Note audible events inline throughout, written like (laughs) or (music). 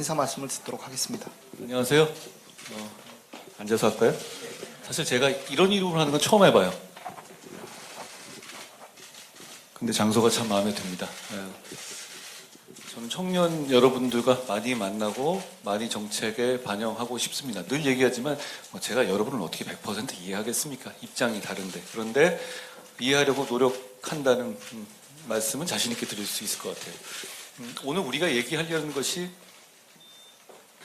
인사 말씀을 듣도록 하겠습니다. 안녕하세요. 어, 앉아서 할까요? 사실 제가 이런 이름으로 하는 건 처음 해봐요. 근데 장소가 참 마음에 듭니다. 예. 저는 청년 여러분들과 많이 만나고 많이 정책에 반영하고 싶습니다. 늘 얘기하지만 뭐 제가 여러분을 어떻게 100% 이해하겠습니까? 입장이 다른데. 그런데 이해하려고 노력한다는 음, 말씀은 자신 있게 드릴 수 있을 것 같아요. 음, 오늘 우리가 얘기하려는 것이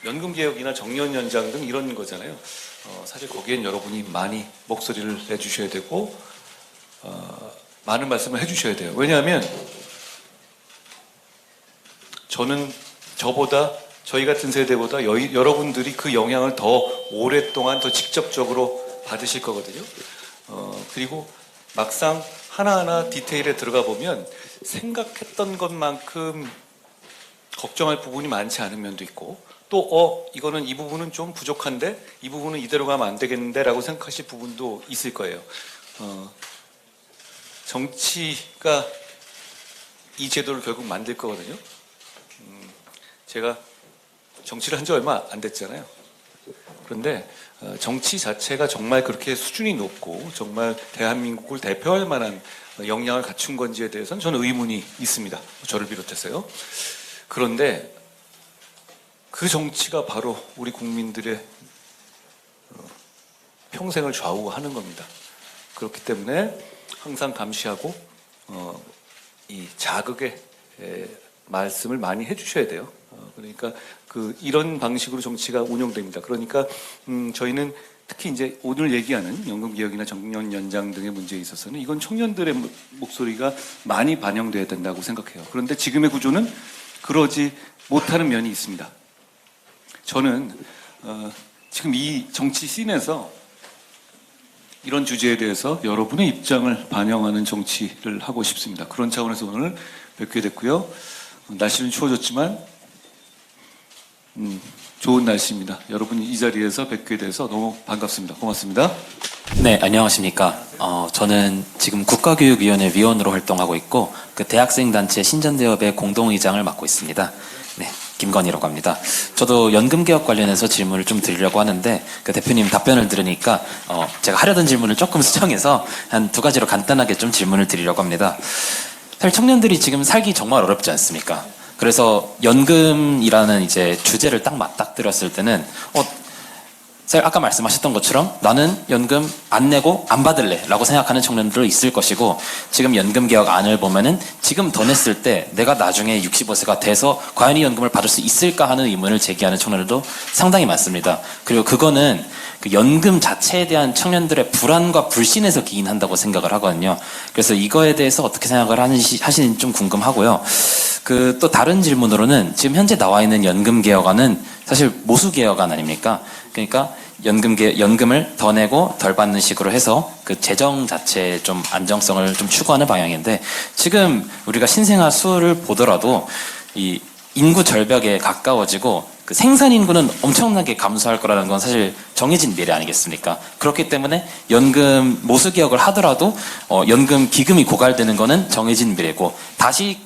연금 개혁이나 정년 연장 등 이런 거잖아요. 어, 사실 거기엔 여러분이 많이 목소리를 내주셔야 되고 어, 많은 말씀을 해주셔야 돼요. 왜냐하면 저는 저보다 저희 같은 세대보다 여, 여러분들이 그 영향을 더 오랫동안 더 직접적으로 받으실 거거든요. 어, 그리고 막상 하나하나 디테일에 들어가 보면 생각했던 것만큼 걱정할 부분이 많지 않은 면도 있고 또 어 이거는 이 부분은 좀 부족한데 이 부분은 이대로 가면 안 되겠는데라고 생각하실 부분도 있을 거예요. 어, 정치가 이 제도를 결국 만들 거거든요. 음, 제가 정치를 한 지 얼마 안 됐잖아요. 그런데 어, 정치 자체가 정말 그렇게 수준이 높고 정말 대한민국을 대표할 만한 역량을 갖춘 건지에 대해서는 저는 의문이 있습니다. 저를 비롯해서요. 그런데 그 정치가 바로 우리 국민들의 어, 평생을 좌우하는 겁니다. 그렇기 때문에 항상 감시하고 어, 이 자극의 에, 말씀을 많이 해주셔야 돼요. 어, 그러니까 그 이런 방식으로 정치가 운영됩니다. 그러니까 음, 저희는 특히 이제 오늘 얘기하는 연금 개혁이나 정년 연장 등의 문제에 있어서는 이건 청년들의 모- 목소리가 많이 반영돼야 된다고 생각해요. 그런데 지금의 구조는 그러지 못하는 면이 있습니다. 저는 어, 지금 이 정치 씬에서 이런 주제에 대해서 여러분의 입장을 반영하는 정치를 하고 싶습니다. 그런 차원에서 오늘 뵙게 됐고요. 날씨는 추워졌지만 음, 좋은 날씨입니다. 여러분이 이 자리에서 뵙게 돼서 너무 반갑습니다. 고맙습니다. 네, 안녕하십니까. 어, 저는 지금 국가교육위원회 위원으로 활동하고 있고, 그 대학생 단체 신전대협의 공동의장을 맡고 있습니다. 네, 김건희라고 합니다. 저도 연금 개혁 관련해서 질문을 좀 드리려고 하는데, 그 대표님 답변을 들으니까, 어, 제가 하려던 질문을 조금 (laughs) 수정해서 한 두 가지로 간단하게 좀 질문을 드리려고 합니다. 사실 청년들이 지금 살기 정말 어렵지 않습니까? 그래서 연금이라는 이제 주제를 딱 맞닥뜨렸을 때는, 어, 사실 아까 말씀하셨던 것처럼 나는 연금 안 내고 안 받을래 라고 생각하는 청년들도 있을 것이고 지금 연금 개혁 안을 보면은 지금 더 냈을 때 내가 나중에 65세가 돼서 과연 이 연금을 받을 수 있을까 하는 의문을 제기하는 청년들도 상당히 많습니다. 그리고 그거는 그 연금 자체에 대한 청년들의 불안과 불신에서 기인한다고 생각을 하거든요. 그래서 이거에 대해서 어떻게 생각을 하는지 하시는지 좀 궁금하고요. 그 또 다른 질문으로는 지금 현재 나와 있는 연금 개혁안은 사실 모수 개혁안 아닙니까? 그러니까 연금 개, 연금을 더 내고 덜 받는 식으로 해서 그 재정 자체의 좀 안정성을 좀 추구하는 방향인데 지금 우리가 신생아 수를 보더라도 이 인구 절벽에 가까워지고 그 생산 인구는 엄청나게 감소할 거라는 건 사실 정해진 미래 아니겠습니까? 그렇기 때문에 연금 모수 개혁을 하더라도 어, 연금 기금이 고갈되는 거는 정해진 미래고 다시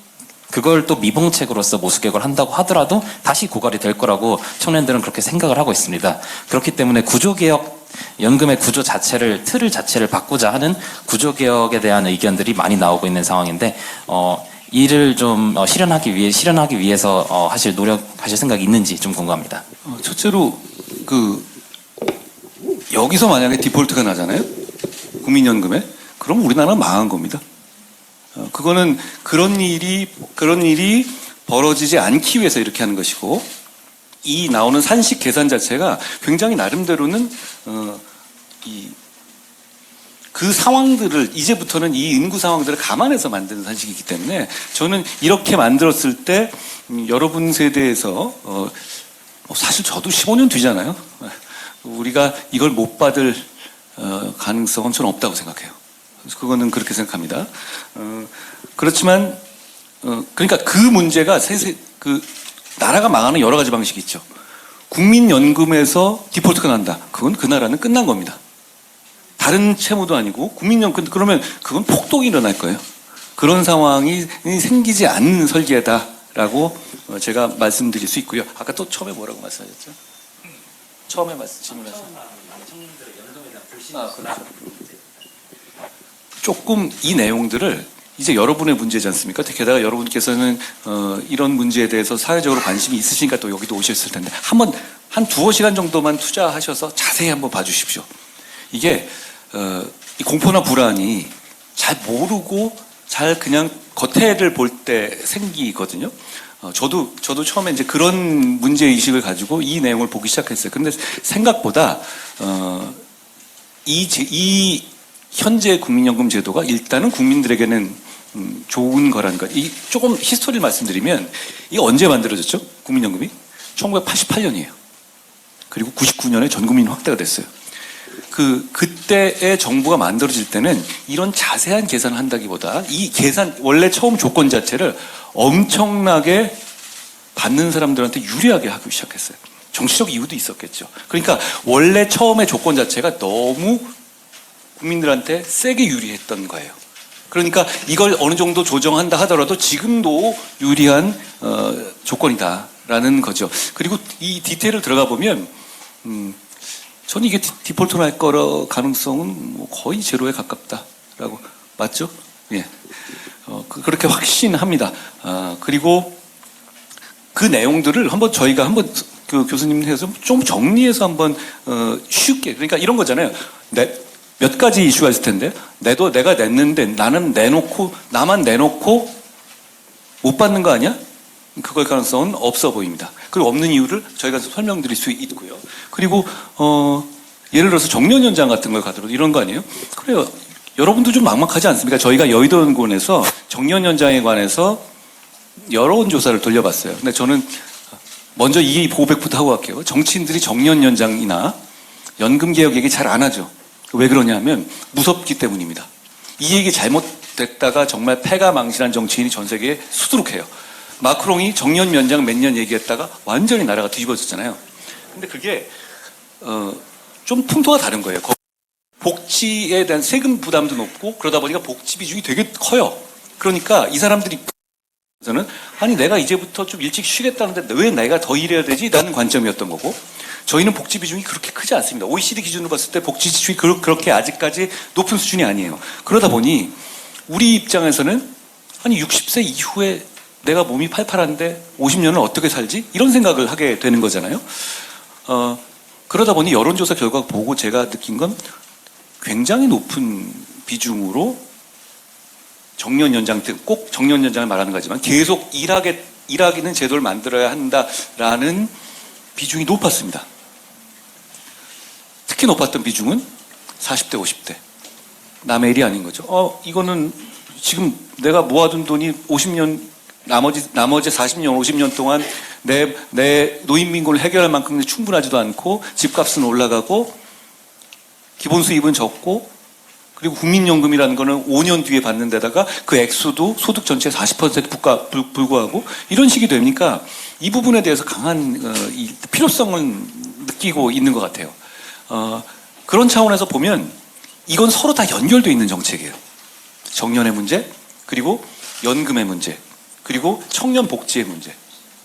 그걸 또 미봉책으로서 모수개혁을 한다고 하더라도 다시 고갈이 될 거라고 청년들은 그렇게 생각을 하고 있습니다. 그렇기 때문에 구조개혁, 연금의 구조 자체를, 틀을 자체를 바꾸자 하는 구조개혁에 대한 의견들이 많이 나오고 있는 상황인데, 어, 이를 좀 어, 실현하기 위해, 실현하기 위해서 어, 하실 노력하실 생각이 있는지 좀 궁금합니다. 어, 첫째로 그 여기서 만약에 디폴트가 나잖아요. 국민연금에 그럼 우리나라 망한 겁니다. 어, 그거는 그런 일이 그런 일이 벌어지지 않기 위해서 이렇게 하는 것이고 이 나오는 산식 계산 자체가 굉장히 나름대로는 어, 이 그 상황들을 이제부터는 이 인구 상황들을 감안해서 만드는 산식이기 때문에 저는 이렇게 만들었을 때 음, 여러분 세대에서 어, 어, 사실 저도 15년 뒤잖아요. 우리가 이걸 못 받을 어, 가능성은 저는 없다고 생각해요. 그거는 그렇게 생각합니다. 어, 그렇지만 어, 그러니까 그 문제가 세세 그 나라가 망하는 여러 가지 방식이 있죠. 국민연금에서 디폴트가 난다. 그건 그 나라는 끝난 겁니다. 다른 채무도 아니고 국민연금 그러면 그건 폭동이 일어날 거예요. 그런 상황이 생기지 않는 설계다라고 어, 제가 말씀드릴 수 있고요. 아까 또 처음에 뭐라고 말씀하셨죠? 처음에 말씀 질문하셨죠. 아, 그렇죠. 조금 이 내용들을 이제 여러분의 문제지 않습니까? 게다가 여러분께서는 어, 이런 문제에 대해서 사회적으로 관심이 있으시니까 또 여기도 오셨을 텐데 한번 한 두어 시간 정도만 투자하셔서 자세히 한번 봐주십시오. 이게 어, 이 공포나 불안이 잘 모르고 잘 그냥 겉에를 볼 때 생기거든요. 어, 저도 저도 처음에 이제 그런 문제 의식을 가지고 이 내용을 보기 시작했어요. 근데 생각보다 어, 이, 제- 이 현재 국민연금 제도가 일단은 국민들에게는 음, 좋은 거라는 것. 이 조금 히스토리를 말씀드리면 이게 언제 만들어졌죠? 국민연금이 1988년이에요. 그리고 99년에 전 국민 확대가 됐어요. 그 그때의 정부가 만들어질 때는 이런 자세한 계산을 한다기보다 이 계산 원래 처음 조건 자체를 엄청나게 받는 사람들한테 유리하게 하기 시작했어요. 정치적 이유도 있었겠죠. 그러니까 원래 처음에 조건 자체가 너무 국민들한테 세게 유리했던 거예요. 그러니까 이걸 어느 정도 조정한다 하더라도 지금도 유리한 어, 조건이다라는 거죠. 그리고 이 디테일을 들어가 보면 음, 저는 이게 디, 날 거라 가능성은 뭐 거의 제로에 가깝다라고 맞죠? 예. 어, 그, 렇게 (laughs) 확신합니다. 아, 그리고 그 내용들을 한번 저희가 한번 그 교수님 해서 좀 정리해서 한번 어, 쉽게 그러니까 이런 거잖아요. 내, 몇 가지 이슈가 있을 텐데 내도 내가 냈는데 나는 내놓고 나만 내놓고 못 받는 거 아니야? 그걸 가능성은 없어 보입니다. 그리고 없는 이유를 저희가 설명드릴 수 있고요. 그리고 어, 예를 들어서 정년 연장 같은 걸 가더라도 이런 거 아니에요? 그래요. 여러분도 좀 막막하지 않습니까? 저희가 여의도 연구원에서 정년 연장에 관해서 여러 조사를 돌려봤어요. 근데 저는 먼저 이 고백부터 하고 갈게요. 정치인들이 정년 연장이나 연금 개혁 얘기 잘 안 하죠. 왜 그러냐면 무섭기 때문입니다. 이 얘기 잘못됐다가 정말 패가 망신한 정치인이 전 세계에 수두룩해요. 마크롱이 정년 연장 몇 년 얘기했다가 완전히 나라가 뒤집어졌잖아요. 근데 그게 어, 좀 풍토가 다른 거예요. 거- 복지에 대한 세금 부담도 높고 그러다 보니까 복지 비중이 되게 커요. 그러니까 이 사람들이 저는 아니 내가 이제부터 좀 일찍 쉬겠다는데 왜 내가 더 일해야 되지? 라는 관점이었던 거고 저희는 복지 비중이 그렇게 크지 않습니다. OECD 기준으로 봤을 때 복지 지출이 그- 그렇게 아직까지 높은 수준이 아니에요. 그러다 보니 우리 입장에서는 아니 60세 이후에 내가 몸이 팔팔한데 50년을 어떻게 살지? 이런 생각을 하게 되는 거잖아요. 어, 그러다 보니 여론조사 결과 보고 제가 느낀 건 굉장히 높은 비중으로 정년 연장 등꼭 정년 연장을 말하는 거지만 계속 일하게 일하기는 제도를 만들어야 한다라는 비중이 높았습니다. 특히 높았던 비중은 40대, 50대. 남의 일이 아닌 거죠. 어, 이거는 지금 내가 모아둔 돈이 50년, 나머지, 나머지 40년, 50년 동안 내, 내 노인민구를 해결할 만큼 충분하지도 않고 집값은 올라가고 기본 수입은 적고 그리고 국민연금이라는 거는 5년 뒤에 받는 데다가 그 액수도 소득 전체의 40% 불과, 불, 불구하고 이런 식이 되니까 이 부분에 대해서 강한 어, 이 필요성을 느끼고 있는 것 같아요. 어, 그런 차원에서 보면 이건 서로 다 연결되어 있는 정책이에요. 정년의 문제, 그리고 연금의 문제, 그리고 청년 복지의 문제.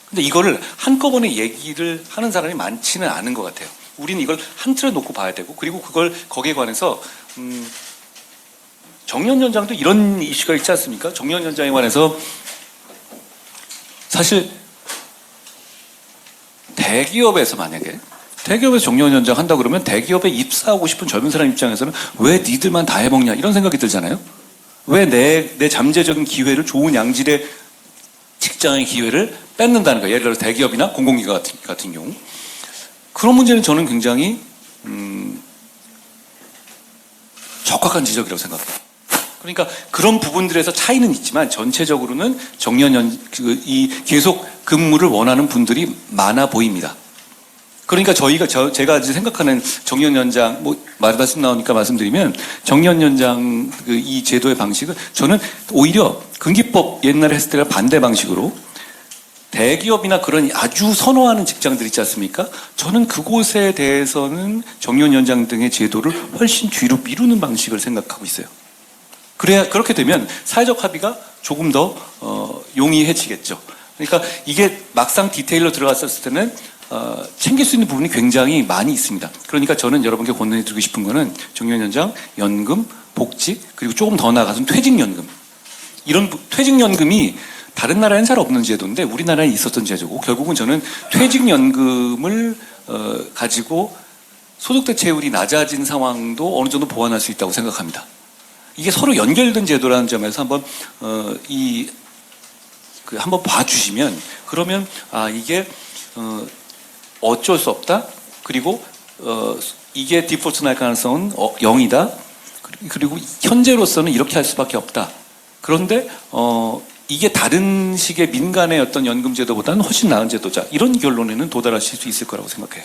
근데 이거를 한꺼번에 얘기를 하는 사람이 많지는 않은 것 같아요. 우리는 이걸 한 틀에 놓고 봐야 되고, 그리고 그걸 거기에 관해서 음, 정년 연장도 이런 이슈가 있지 않습니까? 정년 연장에 관해서 사실 대기업에서 만약에 대기업에서 정년 연장 한다 그러면 대기업에 입사하고 싶은 젊은 사람 입장에서는 왜 니들만 다 해먹냐 이런 생각이 들잖아요. 왜 내 내 잠재적인 기회를 좋은 양질의 직장의 기회를 뺏는다는 거예요. 예를 들어 서 대기업이나 공공기관 같은, 같은 경우 그런 문제는 저는 굉장히 음, 적확한 지적이라고 생각합니다. 그러니까 그런 부분들에서 차이는 있지만 전체적으로는 정년연 그, 이 계속 근무를 원하는 분들이 많아 보입니다. 그러니까 저희가 저, 제가 생각하는 정년 연장 뭐 말- 말씀 나오니까 말씀드리면 정년 연장 그 이 제도의 방식은 저는 오히려 근기법 옛날에 했을 때가 반대 방식으로 대기업이나 그런 아주 선호하는 직장들 있지 않습니까? 저는 그곳에 대해서는 정년 연장 등의 제도를 훨씬 뒤로 미루는 방식을 생각하고 있어요. 그래야 그렇게 되면 사회적 합의가 조금 더 어, 용이해지겠죠. 그러니까 이게 막상 디테일로 들어갔었을 때는 어, 챙길 수 있는 부분이 굉장히 많이 있습니다. 그러니까 저는 여러분께 권해 드리고 싶은 거는 정년 연장, 연금, 복지 그리고 조금 더 나아가서는 퇴직연금 이런 부- 퇴직연금이 다른 나라에는 잘 없는 제도인데 우리나라에 있었던 제도고 결국은 저는 퇴직연금을 어, 가지고 소득 대체율이 낮아진 상황도 어느 정도 보완할 수 있다고 생각합니다. 이게 서로 연결된 제도라는 점에서 한번 어, 이 그 한번 봐주시면 그러면 아 이게 어, 어쩔 수 없다. 그리고 어, 이게 디폴트 날 가능성은 어, 0이다. 그리고 현재로서는 이렇게 할 수밖에 없다. 그런데 어, 이게 다른 식의 민간의 어떤 연금 제도보다는 훨씬 나은 제도자. 이런 결론에는 도달하실 수 있을 거라고 생각해요.